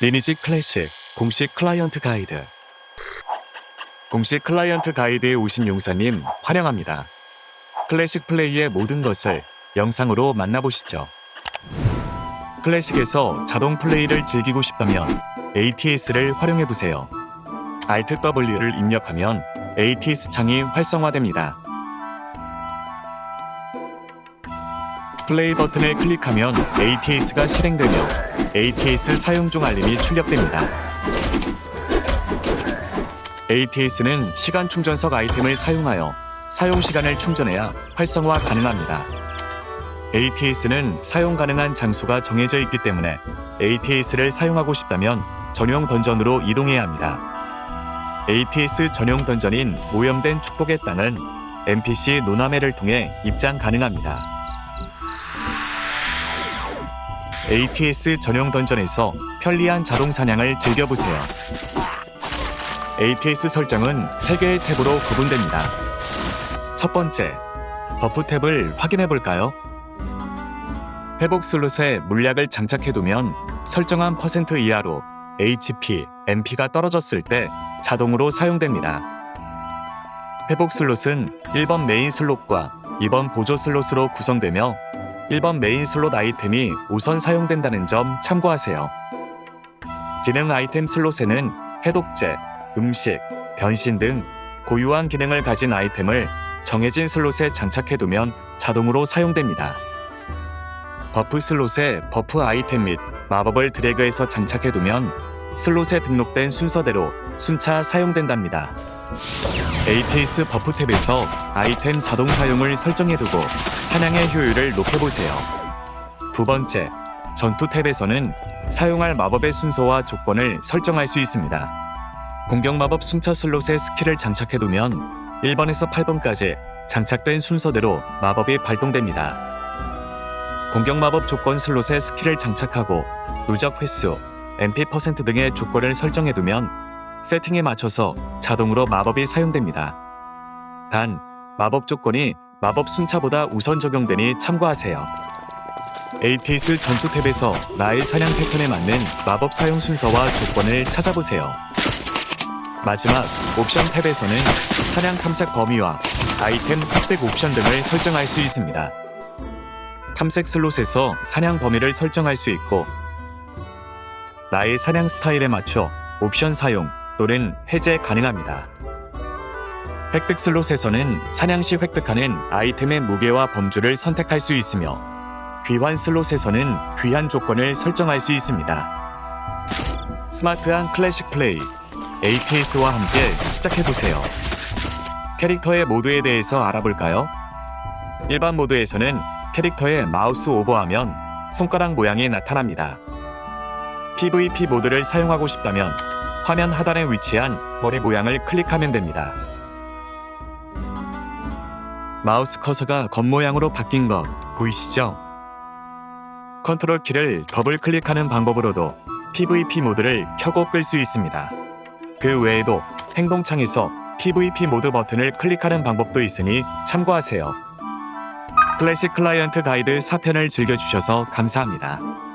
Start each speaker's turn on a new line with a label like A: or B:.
A: 리니지 클래식 공식 클라이언트 가이드 공식 클라이언트 가이드에 오신 용사님 환영합니다. 클래식 플레이의 모든 것을 영상으로 만나보시죠. 클래식에서 자동 플레이를 즐기고 싶다면 ATS를 활용해 보세요. Alt W를 입력하면 ATS 창이 활성화됩니다. 플레이 버튼을 클릭하면 ATS가 실행되며 ATS 사용 중 알림이 출력됩니다. ATS는 시간 충전석 아이템을 사용하여 사용 시간을 충전해야 활성화 가능합니다. ATS는 사용 가능한 장소가 정해져 있기 때문에 ATS를 사용하고 싶다면 전용 던전으로 이동해야 합니다. ATS 전용 던전인 오염된 축복의 땅은 NPC 노나메를 통해 입장 가능합니다. ATS 전용 던전에서 편리한 자동 사냥을 즐겨보세요. ATS 설정은 3개의 탭으로 구분됩니다. 첫 번째, 버프 탭을 확인해 볼까요? 회복 슬롯에 물약을 장착해 두면 설정한 퍼센트 이하로 HP, MP가 떨어졌을 때 자동으로 사용됩니다. 회복 슬롯은 1번 메인 슬롯과 2번 보조 슬롯으로 구성되며 1번 메인 슬롯 아이템이 우선 사용된다는 점 참고하세요. 기능 아이템 슬롯에는 해독제, 음식, 변신 등 고유한 기능을 가진 아이템을 정해진 슬롯에 장착해두면 자동으로 사용됩니다. 버프 슬롯에 버프 아이템 및 마법을 드래그해서 장착해두면 슬롯에 등록된 순서대로 순차 사용된답니다. ATS 버프 탭에서 아이템 자동 사용을 설정해두고 사냥의 효율을 높여보세요. 두 번째, 전투 탭에서는 사용할 마법의 순서와 조건을 설정할 수 있습니다. 공격 마법 순차 슬롯에 스킬을 장착해두면 1번에서 8번까지 장착된 순서대로 마법이 발동됩니다. 공격 마법 조건 슬롯에 스킬을 장착하고 누적 횟수, MP% 등의 조건을 설정해두면 세팅에 맞춰서 자동으로 마법이 사용됩니다. 단, 마법 조건이 마법 순차보다 우선 적용되니 참고하세요. ATS 전투 탭에서 나의 사냥 패턴에 맞는 마법 사용 순서와 조건을 찾아보세요. 마지막 옵션 탭에서는 사냥 탐색 범위와 아이템 획득 옵션 등을 설정할 수 있습니다. 탐색 슬롯에서 사냥 범위를 설정할 수 있고 나의 사냥 스타일에 맞춰 옵션 사용 또는 해제 가능합니다. 획득 슬롯에서는 사냥 시 획득하는 아이템의 무게와 범주를 선택할 수 있으며 귀환 슬롯에서는 귀환 조건을 설정할 수 있습니다. 스마트한 클래식 플레이 ATS와 함께 시작해보세요. 캐릭터의 모드에 대해서 알아볼까요? 일반 모드에서는 캐릭터의 마우스 오버하면 손가락 모양이 나타납니다. PVP 모드를 사용하고 싶다면 화면 하단에 위치한 머리 모양을 클릭하면 됩니다. 마우스 커서가 겉 모양으로 바뀐 것 보이시죠? 컨트롤 키를 더블 클릭하는 방법으로도 PVP 모드를 켜고 끌 수 있습니다. 그 외에도 행동창에서 PVP 모드 버튼을 클릭하는 방법도 있으니 참고하세요. 클래식 클라이언트 가이드 4편을 즐겨주셔서 감사합니다.